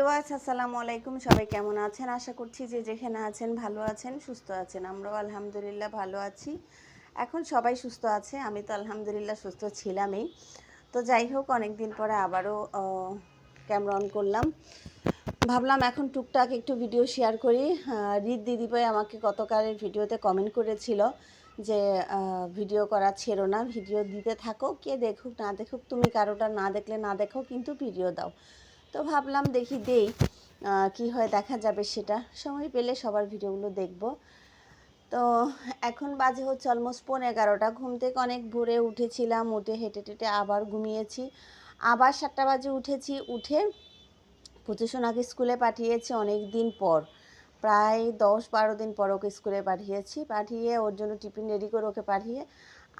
Viewers আসসালামু আলাইকুম। সবাই কেমন আছেন? আশা করছি যে যেখানে আছেন ভালো আছেন, সুস্থ আছেন। আমরাও আলহামদুলিল্লাহ ভালো আছি। এখন সবাই সুস্থ আছে, আমি তো আলহামদুলিল্লাহ সুস্থ ছিলামই। তো যাই হোক অনেক দিন পরে আবারও ক্যামেরা অন করলাম। ভাবলাম এখন টুকটাক একটু ভিডিও শেয়ার করি। রিদ দিদিভাই আমাকে গতকালের ভিডিওতে কমেন্ট করেছিল যে ভিডিও করা ছেড়ো না ভিডিও দিতে থাকো, কে দেখুক, না দেখুক, তুমি কারোটা না দেখলে না দেখো, কিন্তু ভিডিও দাও। তো ভাবলাম দেখি দেই কি হয় দেখা যাবে সেটা। সময় পেলে সবার ভিডিওগুলো দেখব। তো এখন বাজে হচ্ছে অলমোস্ট পৌনে এগারোটা। ঘুম থেকে অনেক ভোরে উঠেছিলাম, উঠে হেঁটে টেটে আবার ঘুমিয়েছি। আবার সাতটা বাজে উঠেছি, উঠে পুজোসোনাকে স্কুলে পাঠিয়েছি অনেক দিন পর। প্রায় দশ বারো দিন পর ওকে স্কুলে পাঠিয়েছি। পাঠিয়ে ওর জন্য টিফিন রেডি করে ওকে পাঠিয়ে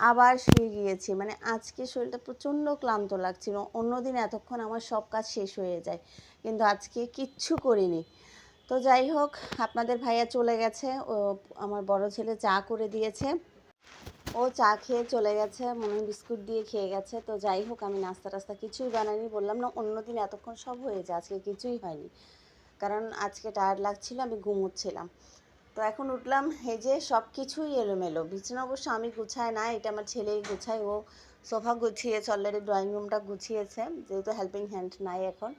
আবার শুয়ে গিয়েছি। মানে আজকে শরীরটা প্রচণ্ড ক্লান্ত লাগছিল। অন্যদিন এতক্ষণ আমার সব কাজ শেষ হয়ে যায়। কিন্তু আজকে কিচ্ছু করিনি। তো যাই হোক, আপনাদের ভাইয়া চলে গেছে। ও, আমার বড় ছেলে চা করে দিয়েছে। ও চা খেয়ে চলে গেছে। মনে বিস্কুট দিয়ে খেয়ে গেছে। তো যাই হোক, আমি নাস্তা টাস্তা কিছুই বানাইনি। বললাম, না, অন্যদিন এতক্ষণ সব হয়ে যায়। আজকে কিছুই হয়নি। কারণ আজকে টায়ার্ড লাগছিল, আমি ঘুমোচ্ছিলাম। তো এখন উঠলাম যে সব কিছুই এলোমেলো। বিছানা অবশ্য আমি গুছাই না এটা আমার ছেলেই গুছায়, ও সোফা গুছিয়েছে অলরেডি ড্রয়িং রুমটা গুছিয়েছে, যেহেতু হেল্পিং হ্যান্ড নাই এখন।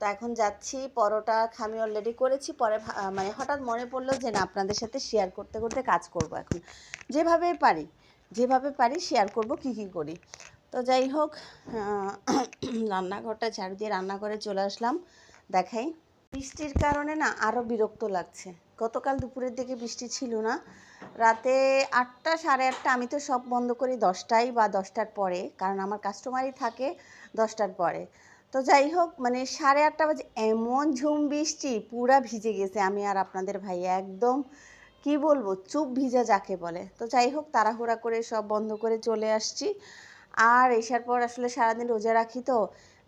তো এখন যাচ্ছি, পরোটা আমি অলরেডি করেছি, পরে মানে হঠাৎ মনে পড়ল যে না, আপনাদের সাথে শেয়ার করতে করতে কাজ করব এখন। যেভাবে পারি যেভাবে পারি শেয়ার করব, কি কি করি? তো যাই হোক রান্নাঘরটা ঝাড়ু দিয়ে রান্নাঘরে চলে আসলাম, দেখাই। বৃষ্টির কারণে না আরও বিরক্ত লাগছে। গতকাল দুপুরের দিকে বৃষ্টি ছিল না। রাতে আটটা, সাড়ে আটটা, আমি তো সব বন্ধ করি দশটায় বা দশটার পরে, কারণ আমার কাস্টমারই থাকে দশটার পরে। তো যাই হোক মানে সাড়ে আটটা বাজে, এমন ঝুম বৃষ্টি, পুরা ভিজে গেছে আমি আর আপনাদের ভাই একদম, কি বলব, চুপ ভিজা যাকে বলে। তো যাই হোক, তাড়াহুড়া করে সব বন্ধ করে চলে আসছি। আর এসার পর আসলে সারাদিন রোজা রাখি তো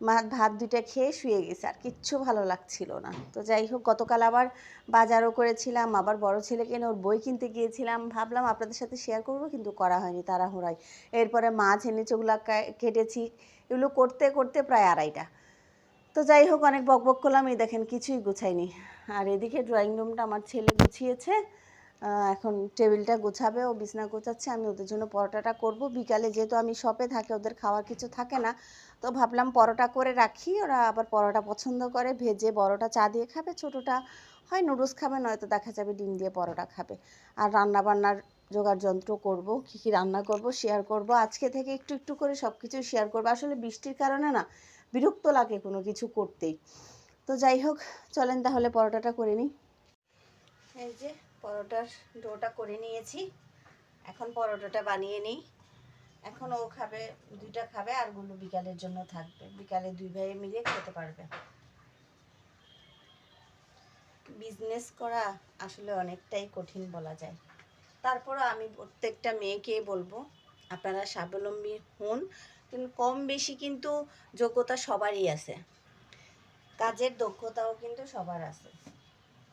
মা ভাত দুইটা খেয়ে শুয়ে গেছে, আর কিচ্ছু ভালো লাগছিল না। তো যাই হোক, গতকাল আবার বাজারও করেছিলাম, আবার বড় ছেলেকে এনে ওর বই কিনতে গিয়েছিলাম। ভাবলাম আপনাদের সাথে শেয়ার করব, কিন্তু করা হয়নি তাড়াহুড়ায়। এরপরে মাছ এনেছে ওগুলো কা- কেটেছি, এগুলো করতে করতে প্রায় আড়াইটা। তো যাই হোক, অনেক বকবক করলাম, এই দেখেন কিছুই গুছাইনি। আর এদিকে ড্রয়িং রুমটা আমার ছেলে গুছিয়েছে। এখন টেবিলটা গোছাবে, ও বিছনা গোছাচ্ছে, আমি ওদের জন্য পরোটাটা করব। বিকালে যেহেতু আমি শপে থাকে, ওদের খাওয়ার কিছু থাকে না তো ভাবলাম পরোটা করে রাখি। ওরা আবার পরোটা পছন্দ করে। ভেজে বড়টা চা দিয়ে খাবে, ছোটোটা হয় নুডলস খাবে, নয়তো দেখা যাবে ডিম দিয়ে পরোটা খাবে। আর রান্না বান্নার জোগাড় যন্ত্র করব, কী কী রান্না করব শেয়ার করব। আজকে থেকে একটু একটু করে সব কিছু শেয়ার করব। আসলে বৃষ্টির কারণে না, বিরক্ত লাগে কোনো কিছু করতেই। তো যাই হোক, চলেন তাহলে পরোটাটা করে নিই। এই যে, পরোটার ডোটা করে নিয়েছি। এখন পরোটাটা বানিয়ে নিই। এখন ও খাবে, দুইটা খাবে আরগুলো বিকালের জন্য থাকবে। বিকালে দুই ভাই মিলে খেতে পারবে। বিজনেস করা আসলে অনেকটাই কঠিন বলা যায়। তারপরও আমি প্রত্যেকটা মেয়েকে বলব, আপনারা স্বাবলম্বী হন, কিন্তু কম বেশি কিন্তু যোগ্যতা সবারই আছে। কাজের দক্ষতাও কিন্তু সবার আছে।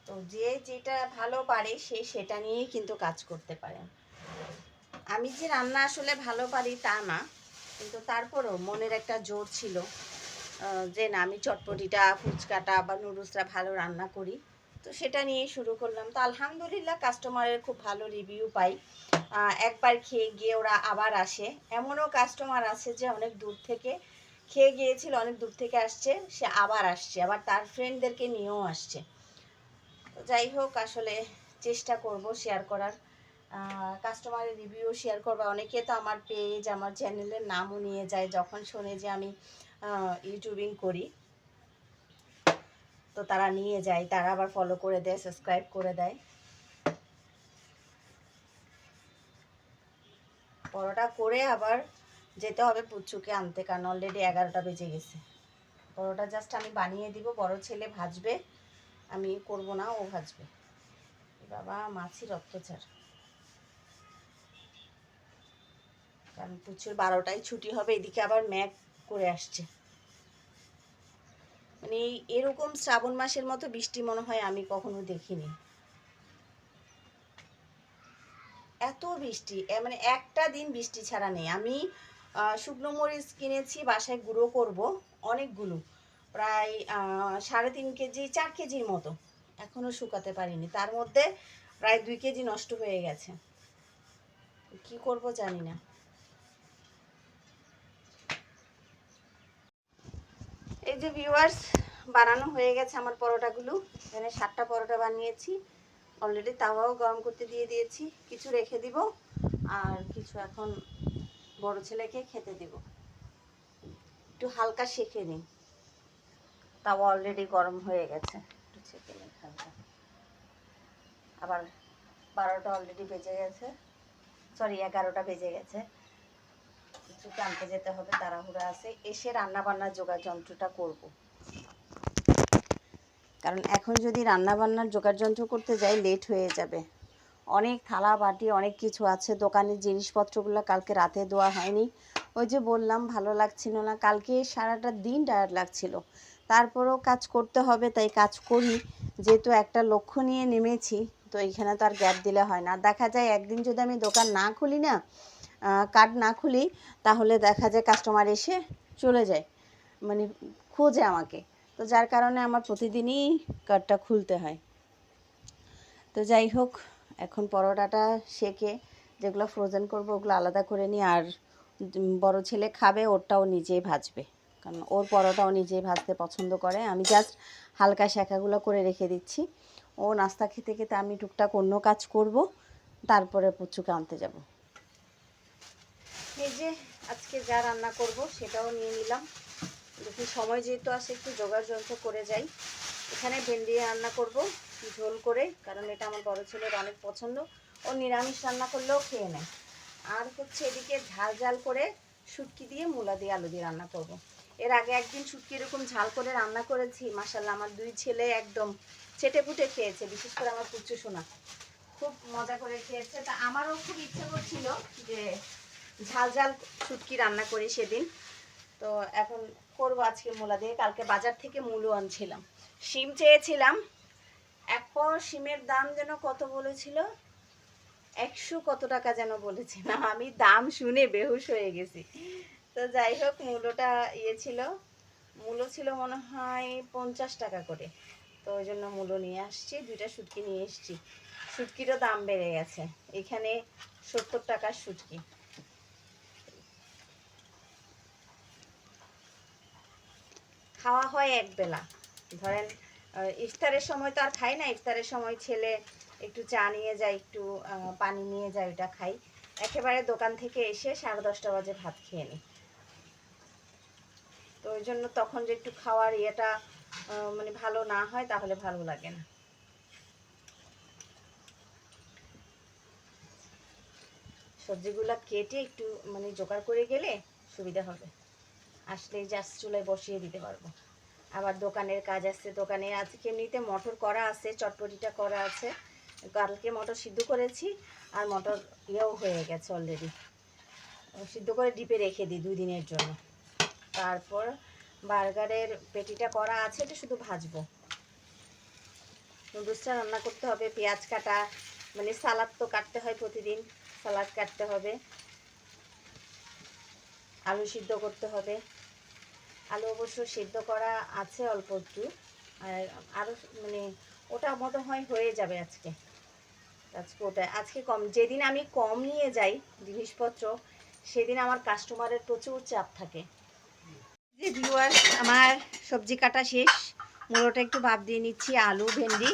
তো যে যেটা ভালো পারে সে সেটা নিয়েই কিন্তু কাজ করতে পারে। আমি যে রান্না আসলে ভালো পারি তা না, কিন্তু তারপরও মনের একটা জোর ছিল যে না, আমি চটপটিটা, ফুচকাটা বা নুডলসটা ভালো রান্না করি। তো সেটা নিয়েই শুরু করলাম। তো আলহামদুলিল্লাহ কাস্টমারের খুব ভালো রিভিউ পাই। একবার খেয়ে গিয়ে ওরা আবার আসে। এমনও কাস্টমার আছে যে অনেক দূর থেকে খেয়ে গিয়েছিল, অনেক দূর থেকে আসছে, সে আবার আসছে। আবার তার ফ্রেন্ডদেরকে নিয়েও আসছে। তো যাই হোক, আসলে চেষ্টা করব শেয়ার করার। কাস্টমারের রিভিউ শেয়ার করব। অনেকে তো আমার পেজ আমার চ্যানেলের নামও নিয়ে যায়, যখন শোনে যে আমি ইউটিউবিং করি। তো তারা নিয়ে যায়, তারা আবার ফলো করে দেয় সাবস্ক্রাইব করে দেয়। পরোটা করে আবার যেতে হবে পুচুকে আনতে, কারণ অলরেডি এগারোটা বেজে গেছে। পরোটা জাস্ট আমি বানিয়ে দিব, বড় ছেলে ভাজবে। আমি করব না, ও ভাজবে। বাবা, মাছি অত্যাচার কারণ পুচুর বারোটায় ছুটি হবে, এদিকে আবার ম্যাক করে আসছে। মানে এরকম শ্রাবণ মাসের মতো বৃষ্টি মনে হয় আমি কখনো দেখিনি। এত বৃষ্টি মানে একটা দিন বৃষ্টি ছাড়া নেই। আমি শুকনো মরিচ কিনেছি, বাসায় গুঁড়ো করব, অনেকগুলো। প্রায় সাড়ে তিন কেজি, চার কেজির মতো। এখনও শুকাতে পারিনি। তার মধ্যে প্রায় দুই কেজি নষ্ট হয়ে গেছে। কি করব জানি না। এই যে ভিউয়ার্স বানানো হয়ে গেছে আমার পরোটাগুলো। এখানে সাতটা পরোটা বানিয়েছি। অলরেডি তাওয়াও গরম করতে দিয়ে দিয়েছি। কিছু রেখে দিব, আর কিছু এখন বড় ছেলেকে খেতে দিব। একটু হালকা শেখে নিই। তাওয়া অলরেডি গরম হয়ে গেছে। একটু ছেঁকে নিই হালকা। আবার বারোটা অলরেডি বেজে গেছে। সরি এগারোটা বেজে গেছে। কিছু আনতে যেতে হবে, তাড়াহুড়া আছে, এসে রান্না বান্নার জোগাড় যন্ত্রটা করব। কারণ এখন যদি রান্না বান্নার জোগাড় যন্ত্র করতে যাই লেট হয়ে যাবে। অনেক থালা, বাটি, অনেক কিছু আছে, দোকানের জিনিসপত্রগুলো কালকে রাতে দেওয়া হয়নি। ওই যে বললাম, ভালো লাগছিল না, কালকে সারাটা দিন টায়ার্ড লাগছিল। তারপরেও কাজ করতে হবে, তাই কাজ করি। যেহেতু একটা লক্ষ্য নিয়ে নেমেছি, তো এইখানে তো আর গ্যাপ দিলে হয় না। দেখা যায় একদিন যদি আমি দোকান না খুলি না কার্ড না খুলি, তাহলে দেখা যায় কাস্টমার এসে চলে যায় মানে খোঁজে আমাকে। তো যার কারণে আমার প্রতিদিনই কার্ডটা খুলতে হয়। তো যাই হোক, এখন পরোটাটা সেকে, যেগুলো ফ্রোজেন করব ওগুলো আলাদা করে নিই, আর বড় ছেলে খাবে, ওরটাও নিজেই ভাজবে। কারণ ওর পরোটাও নিজেই ভাজতে পছন্দ করে। আমি জাস্ট হালকা শেখাগুলো করে রেখে দিচ্ছি। ও নাস্তা খেতে খেতে আমি টুকটাক অন্য কাজ করব, তারপরে পুচুকে আনতে যাব। এই যে আজকে যা রান্না করব সেটাও নিয়ে নিলাম। দেখি সময় যেহেতু আসে একটু জোগাড় যন্ত্র করে যাই। এখানে ভেন্ডি রান্না করব, ঝোল করে, কারণ এটা আমার বড় ছেলের অনেক পছন্দ। ও নিরামিষ রান্না করলেও খেয়ে নেয়। আর হচ্ছে এদিকে ঝাল ঝাল করে শুটকি দিয়ে মূলা দিয়ে আলু দিয়ে রান্না করব। এর আগে একদিন শুটকি এরকম ঝাল করে রান্না করেছি মাসাল্লাহ আমার দুই ছেলে একদম চেটে পুটে খেয়েছে, বিশেষ করে আমার পুচ্ছু সোনা। খুব মজা করে খেয়েছে। তা আমারও খুব ইচ্ছে করছিল যে ঝাল ঝাল শুটকি রান্না করি সেদিন। তো এখন করব আজকে মূলা দিয়ে। কালকে বাজার থেকে মূলো আনছিলাম। শিম চেয়েছিলাম। পর শিমের দাম যেন কত বলেছিল? একশো কত টাকা যেন বলেছিলাম। আমি দাম শুনে বেহুশ হয়ে গেছি। তো যাই হোক, মূলোটা ইয়ে ছিল। মূলো ছিল মনে হয় পঞ্চাশ টাকা করে। তো ওই জন্য মূলো নিয়ে আসছি, দুইটা শুটকি নিয়ে এসছি। শুটকিরও দাম বেড়ে গেছে। এখানে সত্তর টাকার শুটকি। খাওয়া হয় এক বেলা ধরেন ইফতারের সময় তো আর খাই না, ইফতারের সময় ছেলে একটু চা নিয়ে যায়, একটু পানি নিয়ে যায় ওটা খাই। একেবারে দোকান থেকে এসে সাড়ে দশটা বাজে ভাত খেয়ে নিই তো ওই জন্য তখন যে একটু খাওয়ার ইয়েটা মানে ভালো না হয়, তাহলে ভালো লাগে না। সবজিগুলো কেটে একটু মানে জোগাড় করে গেলে সুবিধা হবে। আসলেই জাস্ট চুলায় বসিয়ে দিতে পারব। আবার দোকানের কাজ আছে, দোকানে আজকে এমনিতে মটর করা আছে, চটপটিটা করা আছে। কালকে মটর সিদ্ধ করেছি আর মটর ইয়েও হয়ে গেছে অলরেডি সিদ্ধ করে ডিপে রেখে দিই দুই দিনের জন্য। তারপর বার্গারের পেটিটা করা আছে, এটা শুধু ভাজবো। নুডলসটা রান্না করতে হবে, পেঁয়াজ কাটা মানে সালাদ তো কাটতে হয় প্রতিদিন, সালাদ কাটতে হবে। আলু সিদ্ধ করতে হবে। আলু অবশ্য সিদ্ধ করা আছে অল্প একটু। আর আরও মানে ওটা মতো হয় হয়ে যাবে আজকে। আজকে ওটা আজকে কম যেদিন আমি কম নিয়ে যাই জিনিসপত্র, সেদিন আমার কাস্টমারের প্রচুর চাপ থাকে। যে আমার সবজি কাটা শেষ। মুড়োটা একটু ভাব দিয়ে নিচ্ছি, আলু, ভেন্ডি।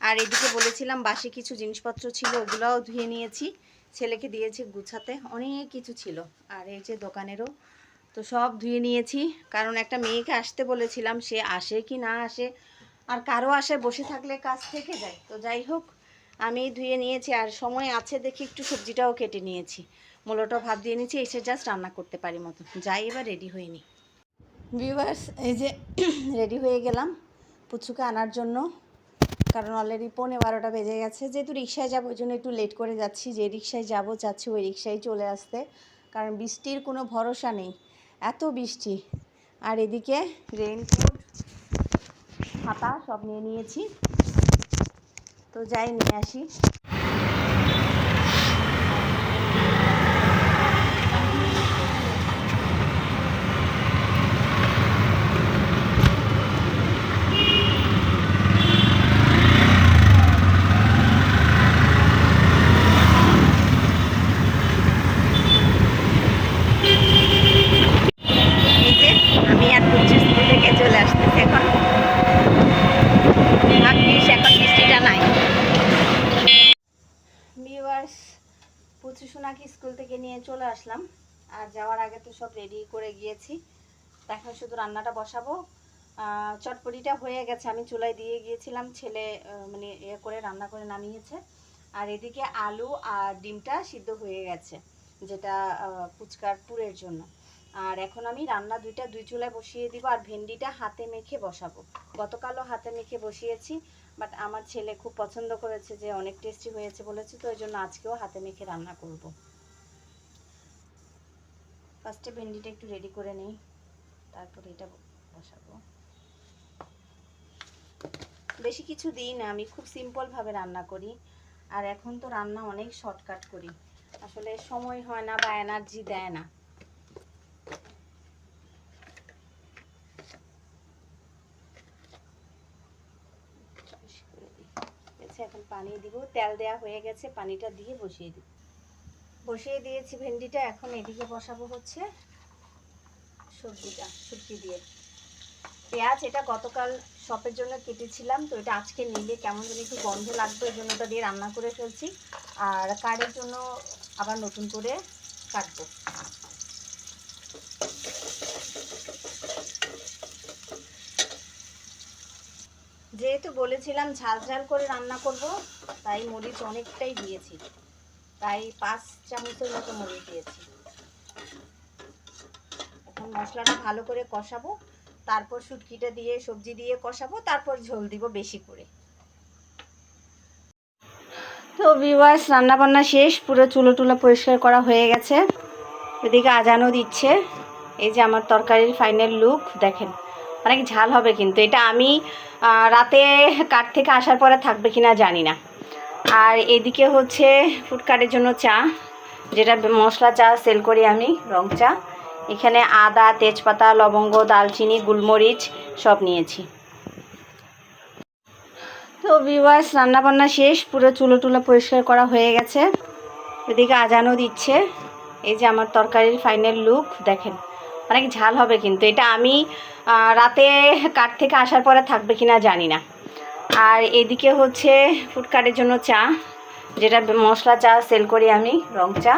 আর এদিকে বলেছিলাম, বাসি কিছু জিনিসপত্র ছিল, ওগুলোও ধুয়ে নিয়েছি। ছেলেকে দিয়েছি গুছাতে, অনেক কিছু ছিল। আর এই যে দোকানেরও তো সব ধুয়ে নিয়েছি। কারণ একটা মেয়েকে আসতে বলেছিলাম, সে আসে কি না আসে, আর কারও আসে বসে থাকলে কাজ থেকে যায়। তো যাই হোক, আমি ধুয়ে নিয়েছি, আর সময় আছে দেখি একটু সবজিটাও কেটে নিয়েছি। মূলোটা ভাত দিয়ে নিয়েছি, এসে জাস্ট রান্না করতে পারি মতো যাই, এবার রেডি হয়ে নিই ভিউয়ার্স এই যে রেডি হয়ে গেলাম পুচুকে আনার জন্য। কারণ অলরেডি পৌনে বারোটা বেজে গেছে। যেহেতু রিক্সায় যাব, ওই জন্য একটু লেট করে যাচ্ছি। যে রিক্সায় যাব, চাচ্ছি ওই রিক্সায় চলে আসতে। কারণ বৃষ্টির কোনো ভরসা নেই। এত বৃষ্টি। আর এদিকে রেইনকোট ছাতা সব নিয়ে নিয়েছি। তো যাই নিয়ে আসি নিয়ে চলে আসলাম আর যাওয়ার আগে তো সব রেডি করে গিয়েছি। এখন শুধু রান্নাটা বসাবো। চটপটিটা হয়ে গেছে। আমি চুলায় দিয়ে গিয়েছিলাম। ছেলে মানে ইয়ে করে, রান্না করে নামিয়েছে। আর এদিকে আলু আর ডিমটা সিদ্ধ হয়ে গেছে, যেটা ফুচকার পুরের জন্য। আর এখন আমি রান্না দুইটা দুই চুলায় বসিয়ে দিব আর ভেন্ডিটা হাতে মেখে বসাবো। গতকালও হাতে মেখে বসিয়েছি বাট আমার ছেলে খুব পছন্দ করেছে যে অনেক টেস্টি হয়েছে বলেছে, তো ওই জন্য আজকেও হাতে মেখে রান্না করব। ফার্স্টে ভেন্ডিটা একটু রেডি করে নিই। তারপর এটা বসাবো। বেশি কিছু দিই না, আমি খুব সিম্পলভাবে রান্না করি। আর এখন তো রান্না অনেক শর্টকাট করি। আসলে সময় হয় না বা এনার্জি দেয় না। এখন পানি দিব। তেল দেয়া হয়ে গেছে, পানিটা দিয়ে বসিয়ে দিব বসিয়ে দিয়েছি ভেন্ডিটা, এখন এদিকে বসাবো হচ্ছে সবজিটা সবজি দিয়ে। পেঁয়াজ, এটা গতকাল শপের জন্য কেটেছিলাম, তো এটা আজকে নিলে কেমন যেন একটু গন্ধ লাগবে, এই জন্য ওটা দিয়ে রান্না করে ফেলছি। আর কারের জন্য আবার নতুন করে কাটবো। যেহেতু বলেছিলাম ঝাল ঝাল করে রান্না করব, তাই মরিচ অনেকটাই দিয়েছি। তাই পাঁচ চামচের মতো মরিচ দিয়েছি। এখন মশলাটা ভালো করে কষাবো, তারপর শুটকিটা দিয়ে, সবজি দিয়ে কষাবো, তারপর ঝোল দিব বেশি করে। তো ভিউয়ার্স রান্না বান্না শেষ, পুরো চুলো টুলো পরিষ্কার করা হয়ে গেছে। এদিকে আজানও দিচ্ছে, এই যে আমার তরকারির ফাইনাল লুক দেখেন। অনেক ঝাল হবে কিন্তু, এটা আমি রাতে কাঠ থেকে আসার পরে থাকবে কিনা জানি না। আর এদিকে হচ্ছে ফুডকার্টের জন্য চা, যেটা মশলা চা সেল করি আমি, রং চা। এখানে আদা, তেজপাতা, লবঙ্গ দালচিনি গুলমরিচ সব নিয়েছি। তো ভিউয়ার্স রান্নাবান্না শেষ, পুরো চুলো টুলো পরিষ্কার করা হয়ে গেছে। এদিকে আজানও দিচ্ছে। এই যে আমার তরকারির ফাইনাল লুক দেখেন। অনেক ঝাল হবে কিন্তু, এটা আমি রাতে কাঠ থেকে আসার পরে থাকবে কিনা জানি না। আর এদিকে হচ্ছে ফুডকার্টের জন্য চা, যেটা মশলা চা সেল করি আমি, রং চা।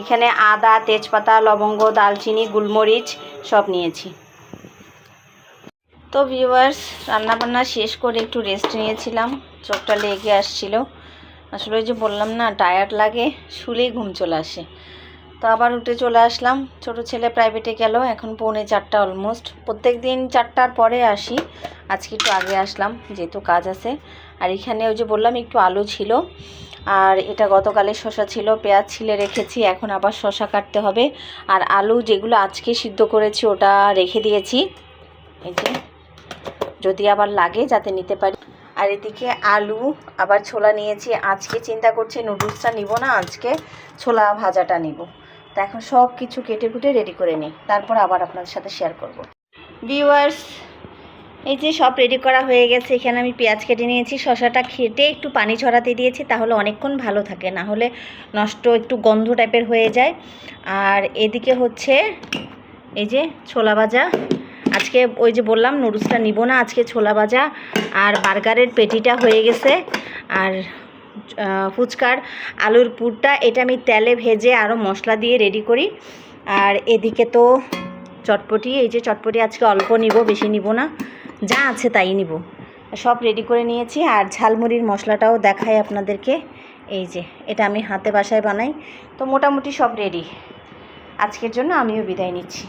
এখানে আদা, তেজপাতা, লবঙ্গ, দালচিনি, গোলমরিচ সব নিয়েছি। তো ভিউয়ার্স রান্নাবান্না শেষ করে একটু রেস্ট নিয়েছিলাম, চোখটা লেগে আসছিল। আসলে ওই যে বললাম না টায়ার্ড লাগে, শুলেই ঘুম চলে আসে। তো আবার উঠে চলে আসলাম। ছোট ছেলে প্রাইভেটে গেল, এখন পৌনে চারটা অলমোস্ট প্রত্যেক দিন চারটার পরে আসি। আজকে একটু আগে আসলাম, যেহেতু কাজ আছে। আর এখানে ওই যে বললাম, একটু আলু ছিল। আর এটা গতকালের শশা ছিল, পেঁয়াজ ছিলে রেখেছি, এখন আবার শশা কাটতে হবে। আর আলু যেগুলো আজকে সিদ্ধ করেছি, ওটা রেখে দিয়েছি। এই যে, যদি আবার লাগে যাতে নিতে পারি। আর এদিকে আলু, আবার ছোলা নিয়েছি। আজকে চিন্তা করছি নুডলসটা নিব না, আজকে ছোলা ভাজাটা নিব। তা এখন সব কিছু কেটে কুটে রেডি করে নিই। তারপর আবার আপনাদের সাথে শেয়ার করব। ভিউয়ার্স এই যে সব রেডি করা হয়ে গেছে, এখানে আমি পেঁয়াজ কেটে নিয়েছি শশাটা খেটে একটু পানি ছড়াতে দিয়েছি, তাহলে অনেকক্ষণ ভালো থাকে, না হলে নষ্ট একটু গন্ধ টাইপের হয়ে যায়। আর এদিকে হচ্ছে এই যে ছোলা ভাজা। আজকে ওই যে বললাম, নুডলসটা নিব না, আজকে ছোলা ভাজা আর বার্গারের পেটিটা হয়ে গেছে। আর ফুচকার আলুর পুরটা। এটা আমি তেলে ভেজে আরও মশলা দিয়ে রেডি করি। আর এদিকে তো চটপটি, এই যে চটপটি আজকে অল্প নিব, বেশি নিব না। যা আছে তাই নিব। সব রেডি করে নিয়েছি। আর ঝালমুড়ির মশলাটাও দেখাই আপনাদেরকে। এই যে, এটা আমি হাতে বাসায় বানাই। তো মোটামুটি সব রেডি আজকের জন্য আমিও বিদায় নিচ্ছি।